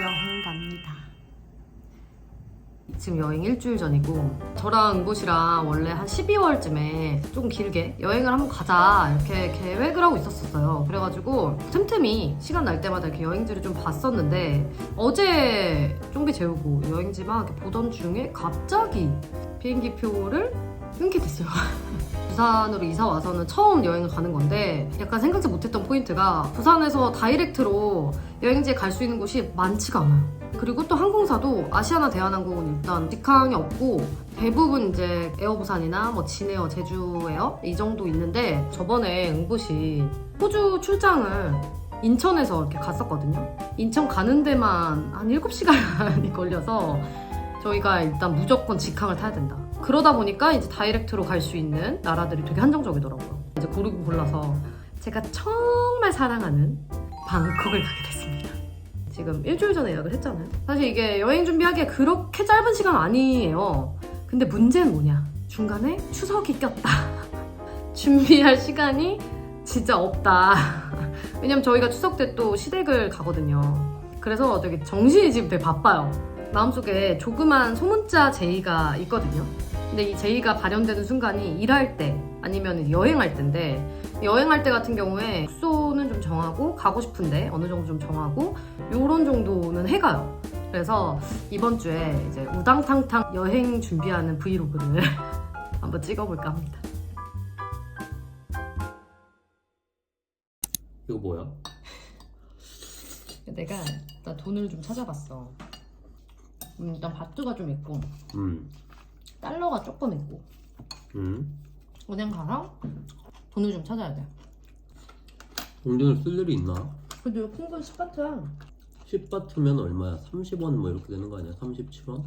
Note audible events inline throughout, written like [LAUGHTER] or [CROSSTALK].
여행 갑니다. 지금 여행 일주일 전이고 저랑 은곳이랑 원래 한 12월쯤에 좀 길게 여행을 한번 가자 이렇게 계획을 하고 있었어요. 그래가지고 틈틈이 시간 날 때마다 이렇게 여행지를 좀 봤었는데 어제 쫑비 재우고 여행지만 보던 중에 갑자기 비행기 표를 끊게 됐어요. [LAUGHS] 부산으로 이사 와서는 처음 여행을 가는 건데 약간 생각지 못했던 포인트가 부산에서 다이렉트로 여행지에 갈 수 있는 곳이 많지가 않아요. 그리고 또 항공사도 아시아나 대한항공은 일단 직항이 없고 대부분 이제 에어부산이나 뭐 진에어, 제주에어 이 정도 있는데 저번에 응곳이 호주 출장을 인천에서 이렇게 갔었거든요. 인천 가는 데만 한 7시간이 [LAUGHS] 걸려서 저희가 일단 무조건 직항을 타야 된다. 그러다 보니까 이제 다이렉트로 갈 수 있는 나라들이 되게 한정적이더라고요. 이제 고르고 골라서 제가 정말 사랑하는 방콕을 가게 됐습니다. 지금 일주일 전에 예약을 했잖아요. 사실 이게 여행 준비하기에 그렇게 짧은 시간 아니에요. 근데 문제는 뭐냐? 중간에 추석이 꼈다. [LAUGHS] 준비할 시간이 진짜 없다. [LAUGHS] 왜냐면 저희가 추석 때 또 시댁을 가거든요. 그래서 되게 정신이 지금 되게 바빠요. 마음속에 조그만 소문자 제의가 있거든요. 근데 이 제의가 발현되는 순간이 일할 때 아니면 여행할 때인데 여행할 때 같은 경우에 숙소는 좀 정하고 가고 싶은데 어느 정도 좀 정하고 요런 정도는 해가요. 그래서 이번 주에 이제 우당탕탕 여행 준비하는 브이로그를 [LAUGHS] 한번 찍어볼까 합니다. 이거 뭐야? [LAUGHS] 내가 일단 돈을 좀 찾아봤어. 음, 일단 바트가 좀 있고 음, 달러가 조금 있고 음. 은행 가서 돈을 좀 찾아야 돼. 동전을 쓸 일이 있나? 근데 큰건 10바트야. 10바트면 얼마야? 30원 뭐 이렇게 되는 거 아니야? 37원?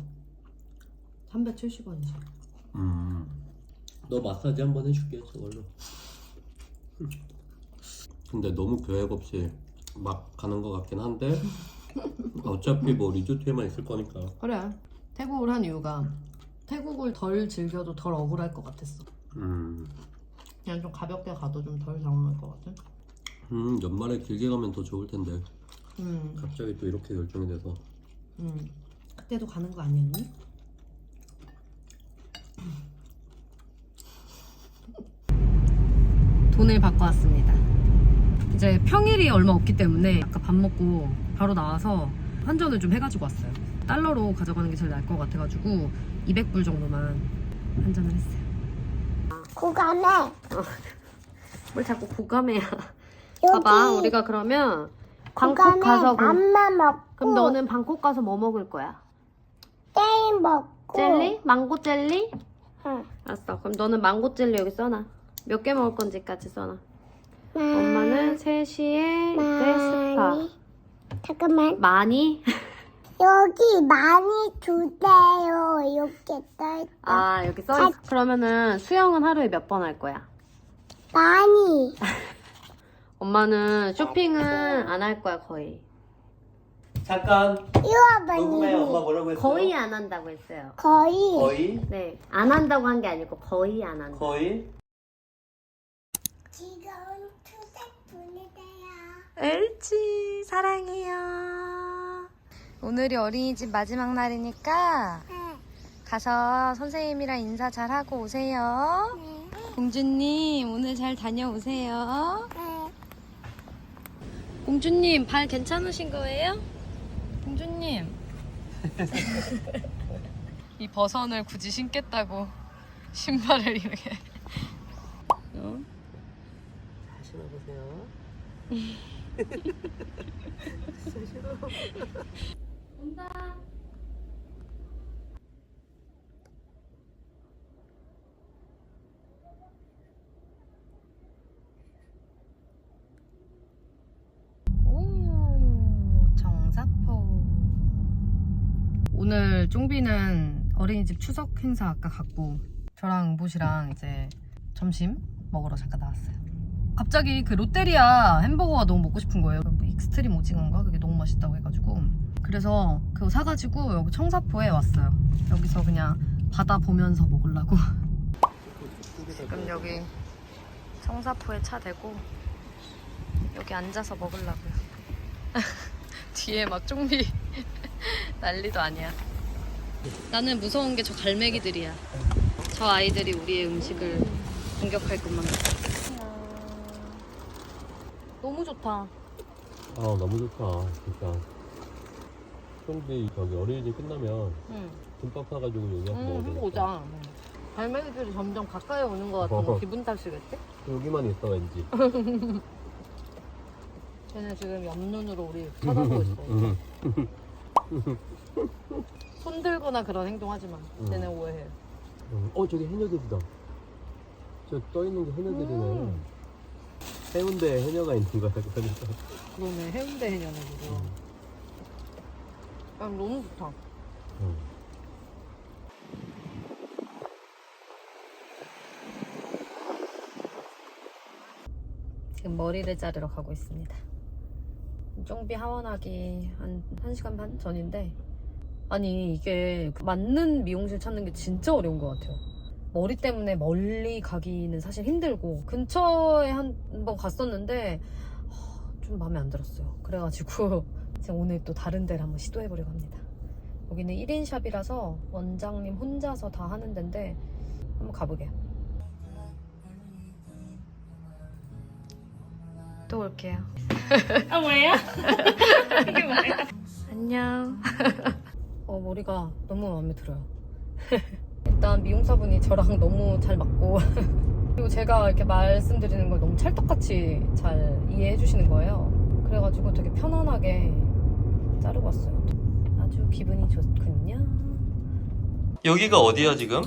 370원이지. 음. 너 마사지 한번 해줄게 저걸로. [LAUGHS] 근데 너무 계획 없이 막 가는 것 같긴 한데 [LAUGHS] 어차피 뭐 리조트에만 있을 거니까. 그래. 태국을 한 이유가 태국을 덜 즐겨도 덜 억울할 것 같았어. 음. 그냥 좀 가볍게 가도 좀 덜 당황할 것 같아. 음, 연말에 길게 가면 더 좋을 텐데 음, 갑자기 또 이렇게 결정이 돼서 음. 그때도 가는 거 아니었니? 돈을 받고 왔습니다. 이제 평일이 얼마 없기 때문에 아까 밥 먹고 바로 나와서 환전을 좀 해가지고 왔어요. 달러로 가져가는 게 제일 나을 것 같아가지고 200불 정도만 환전을 했어요. 고감에 뭘 자꾸 고감해야. 봐봐, 우리가 그러면 방콕 가서 그- 맘만 먹고 그럼 너는 방콕 가서 뭐 먹을 거야? 게임 먹고 젤리? 망고 젤리? 응. 알았어. 그럼 너는 망고 젤리 여기 써놔. 몇 개 먹을 건지까지 써놔. 마- 엄마는 3시에 이때 스파. 잠깐만 많이? 여기 많이 주세요. 이렇게 써있다. 아, 여기 써 있어. 그러면은 수영은 하루에 몇 번 할 거야? 많이. [LAUGHS] 엄마는 쇼핑은 안 할 거야, 거의. 잠깐. 이와버니 뭐라고 거의 안 한다고 했어요. 거의. 거의? 네. 안 한다고 한 게 아니고 거의 안 한다. 거의? 지겨운 추석 보내세요. 옳지. 사랑해요 오늘이 어린이집 마지막 날이니까 네. 가서 선생님이랑 인사 잘 하고 오세요 공주님 오늘 잘 다녀오세요 네. 공주님, 발 괜찮으신 거예요? 공주님. [LAUGHS] 이 버선을 굳이 신겠다고 신발을 이렇게. 어? 신어보세요 [LAUGHS] [LAUGHS] 온다. 오, 정사포. 오늘 쫑비는 어린이집 추석 행사 아까 갔고 저랑 응보시랑 이제 점심 먹으러 잠깐 나왔어요. 갑자기 그 롯데리아 햄버거가 너무 먹고 싶은 거예요. 뭐 익스트림 오징어인가? 그게 너무 맛있다고 해가지고 그래서 그거 사가지고 여기 청사포에 왔어요. 여기서 그냥 바다 보면서 먹으려고. 지금 여기 청사포에 차 대고 여기 앉아서 먹으려고요. [LAUGHS] 뒤에 막 좀비 [LAUGHS] 난리도 아니야. 나는 무서운 게 저 갈매기들이야. 저 아이들이 우리의 음식을 공격할 것만 같아. 너무 좋다. 아 너무 좋다 진짜 형들이 저기 어린이집 끝나면 응. 김밥 사가지고 여기 와서 응, 되겠다 오자. 갈매기들이 점점 가까이 오는 것 같은 어허. 기분 탓이겠지? 여기만 있어 왠지 [LAUGHS] 쟤는 지금 옆눈으로 우리 쳐다보고 있어. [LAUGHS] 응. 손 들거나 그런 행동하지 마. 응. 쟤는 오해해. 응. 어 저기 해녀들이다 저 떠있는 게 해녀들이네 음. 해운대에 해녀가 있는 거야 그러니까 그러네 해운대 해녀네 그거. 응. 야, 너무 좋다. 응. 지금 머리를 자르러 가고 있습니다. 쫑비 하원하기 한 1시간 반 전인데 아니 이게 그 맞는 미용실 찾는 게 진짜 어려운 것 같아요. 머리 때문에 멀리 가기는 사실 힘들고 근처에 한 번 갔었는데 하, 좀 마음에 안 들었어요. 그래가지고 [LAUGHS] 제가 오늘 또 다른 데를 한번 시도해보려고 합니다. 여기는 1인 샵이라서 원장님 혼자서 다 하는 데인데 한번 가보게요. 또 올게요. [LAUGHS] 아 뭐예요? [LAUGHS] 이게 뭐예요? 안녕. [LAUGHS] 어, 머리가 너무 마음에 들어요. 일단 미용사분이 저랑 너무 잘 맞고 그리고 제가 이렇게 말씀드리는 걸 너무 찰떡같이 잘 이해해 주시는 거예요. 그래가지고 되게 편안하게 자르고 왔어요. 아주 기분이 좋군요. 여기가 어디야 지금?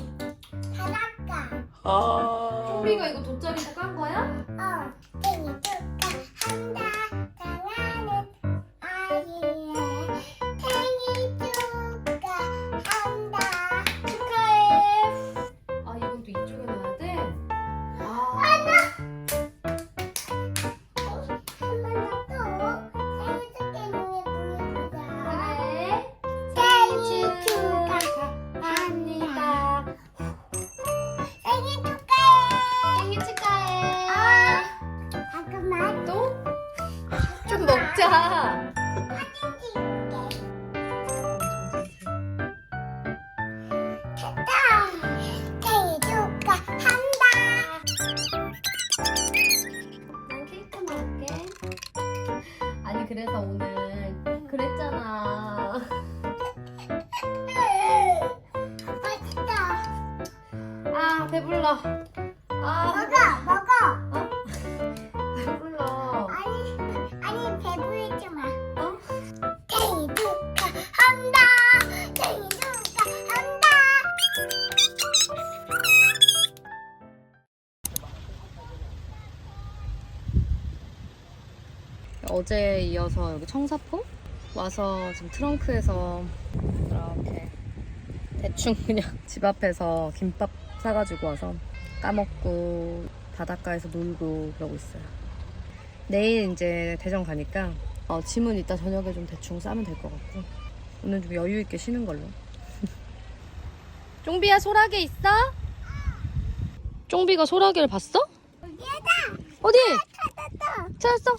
바닷가. 아 우리가 이거 돗자리도 깐 거야? 어, 배불러. 아 먹어, 먹어. [LAUGHS] 배불러. 아니, 아니 배부르지 마. 어? 생일 축하한다. 생일 축하한다. 어제 이어서 여기 청사포 와서 지금 트렁크에서 이렇게 대충 그냥 [LAUGHS] 집 앞에서 김밥 사가지고 와서 까먹고 바닷가에서 놀고 그러고 있어요. 내일 이제 대전 가니까 어, 짐은 이따 저녁에 좀 대충 싸면 될 것 같고 오늘 좀 여유 있게 쉬는 걸로. [LAUGHS] 쫑비야 소라게 있어? 쫑비가 소라게를 봤어? 어디? 찾았어?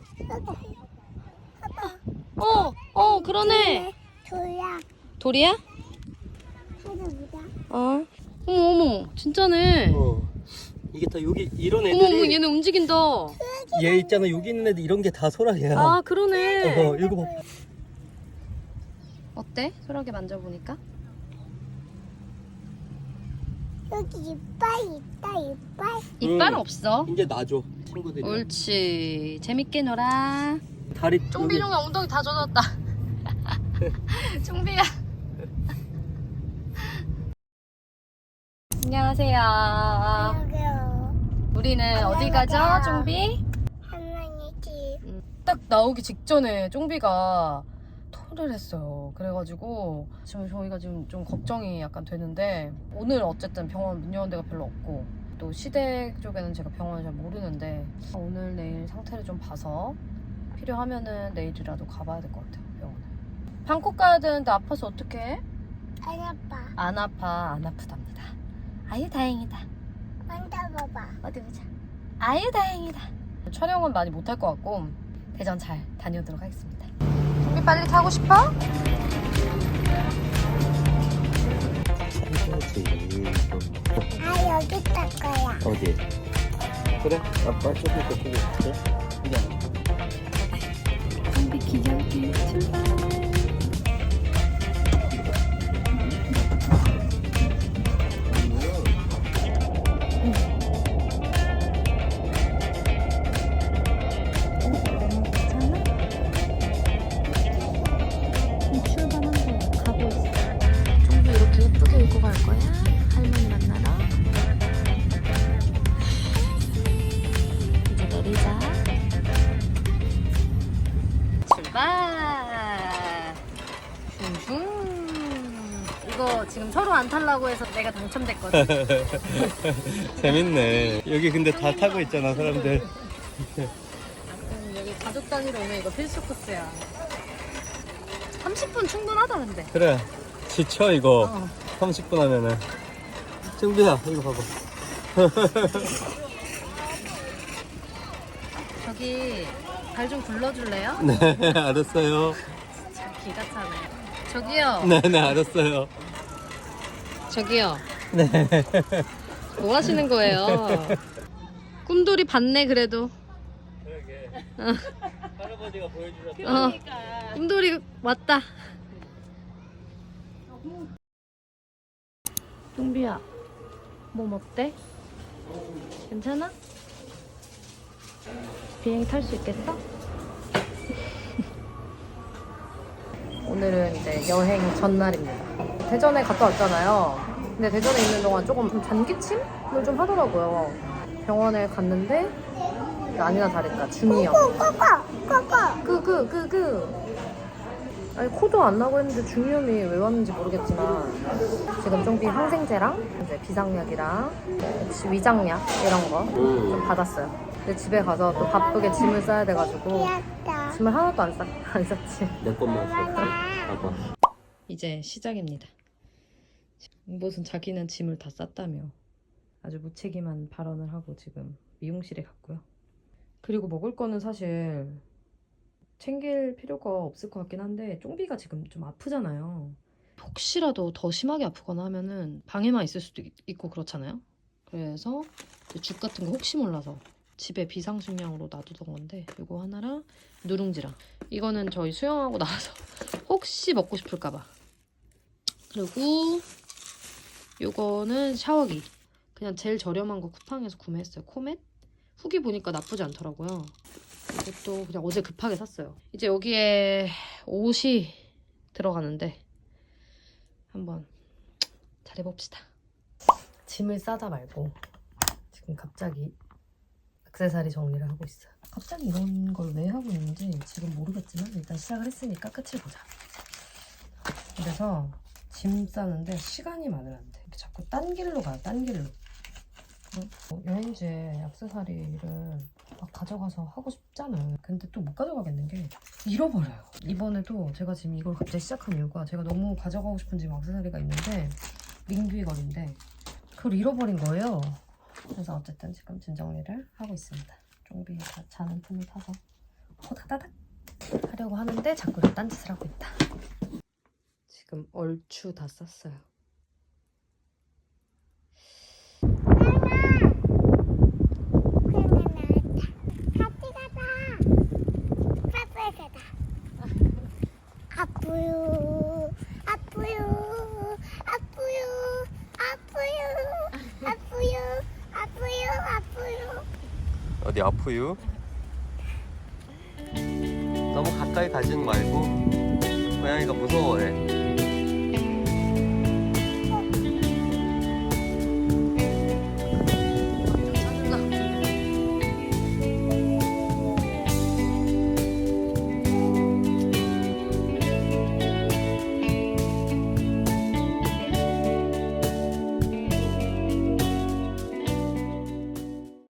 어, 어, 그러네. 조야. 돌이야? 찾아보자. 어. 어머, 어머, 진짜네. 어 이게 다 여기 이런 어머, 어머, 애들이 얘네 움직인다. 얘 있잖아 여기 있는 애들 이런 게 다 소라야 아, 그러네. 어 이거 봐 어때? 소라게 만져보니까? 여기 이빨 있다, 이빨. 이빨 응. 없어. 이제 놔줘 친구들이 옳지. 재밌게 놀아. 다리 쫑비 여기- 종이 엉덩이 다 젖었다. [LAUGHS] [LAUGHS] 쫑비야. 안녕하세요. 여기요. 우리는 어디 가죠, 쫑비? 할머니 집. 딱 나오기 직전에 쫑비가 토를 했어요. 그래가지고 지금 저희가 지금 좀 걱정이 약간 되는데 오늘 어쨌든 병원 문 여는 데가 별로 없고 또 시댁 쪽에는 제가 병원을 잘 모르는데 오늘 내일 상태를 좀 봐서 필요하면은 내일이라도 가봐야 될 것 같아요 병원에. 방콕 가야 되는데 아파서 어떡해? 안 아파. 안 아파 안 아프답니다. 아유 다행이다. 만져봐봐. 어디 보자. 아유 다행이다. 촬영은 많이 못할 것 같고 대전 잘 다녀오도록 하겠습니다. 준비 빨리 타고 싶어? 아 여기 탈 거야. 어디? 그래? 아빠 저기 저기 저기. 준비 기절 길 출발. 타려고 해서 내가 당첨됐거든. [LAUGHS] 재밌네 여기 근데 다 타고 있잖아 사람들 음, 여기 가족 단위로 오면 이거 필수 코스야. 30분 충분하다 근데. 그래 지쳐 이거 어. 30분 하면은 승비야 이거 봐봐 [LAUGHS] 저기 발 좀 굴러줄래요? [LAUGHS] 네 알았어요 참 기가 차네. 저기요. 네네 알았어요 저기요. 네. 뭐 하시는 거예요? 꿈돌이 봤네 그래도. 할아버지가 보여주셨어 어. 꿈돌이 왔다. 용비야, 몸 어때? 괜찮아? 비행 탈 수 있겠어? 오늘은 이제 여행 전날입니다. 대전에 갔다 왔잖아요. 근데 대전에 있는 동안 조금 좀 잔기침을 좀 하더라고요. 병원에 갔는데 아니나 다를까 중이염. 꼬꼬. 끄끄 끄끄. 아니 코도 안 나고 했는데 중이염이 왜 왔는지 모르겠지만 지금 좀비 항생제랑 이제 비상약이랑 혹시 위장약 이런 거 좀 받았어요. 근데 집에 가서 또 바쁘게 짐을 싸야 돼가지고. 짐을 하나도 안, 싸, [LAUGHS] 안 쌌지. 내 것만 썼지 봐봐 이제 시작입니다. 무슨 자기는 짐을 다 쌌다며 아주 무책임한 발언을 하고 지금 미용실에 갔고요. 그리고 먹을 거는 사실 챙길 필요가 없을 것 같긴 한데 쫑비가 지금 좀 아프잖아요. 혹시라도 더 심하게 아프거나 하면은 방에만 있을 수도 있- 있고 그렇잖아요. 그래서 죽 같은 거 혹시 몰라서 집에 비상식량으로 놔두던 건데 이거 하나랑 누룽지랑 이거는 저희 수영하고 나와서 [LAUGHS] 혹시 먹고 싶을까봐 그리고 요거는 샤워기. 그냥 제일 저렴한 거 쿠팡에서 구매했어요. 코멧? 후기 보니까 나쁘지 않더라고요. 이것도 그냥 어제 급하게 샀어요. 이제 여기에 옷이 들어가는데 한번 잘해봅시다. 짐을 싸다 말고 지금 갑자기 액세서리 정리를 하고 있어요. 갑자기 이런 걸 왜 하고 있는지 지금 모르겠지만 일단 시작을 했으니까 끝을 보자. 그래서 짐 싸는데 시간이 많으면 안 돼. 자꾸 딴 길로 가요, 딴 길로. 어, 여행지에 액세서리를 막 가져가서 하고 싶잖아요. 근데 또 못 가져가겠는 게 잃어버려요. 이번에도 제가 지금 이걸 갑자기 시작한 이유가 제가 너무 가져가고 싶은 지금 액세서리가 있는데 링귀걸인데 그걸 잃어버린 거예요. 그래서 어쨌든 지금 짐 정리를 하고 있습니다. 쫑비가 자는 틈을 타서 호다다닥 하려고 하는데 자꾸 딴짓을 하고 있다. 지금 얼추 다 쌌어요. 그러면 같이 가자. 파파에 가자. 아프요. 아프요. 아프요. 아프요. 아프요. 아프요. 아프요. 어디 아프유? 너무 가까이 가지는 말고 고양이가 무서워해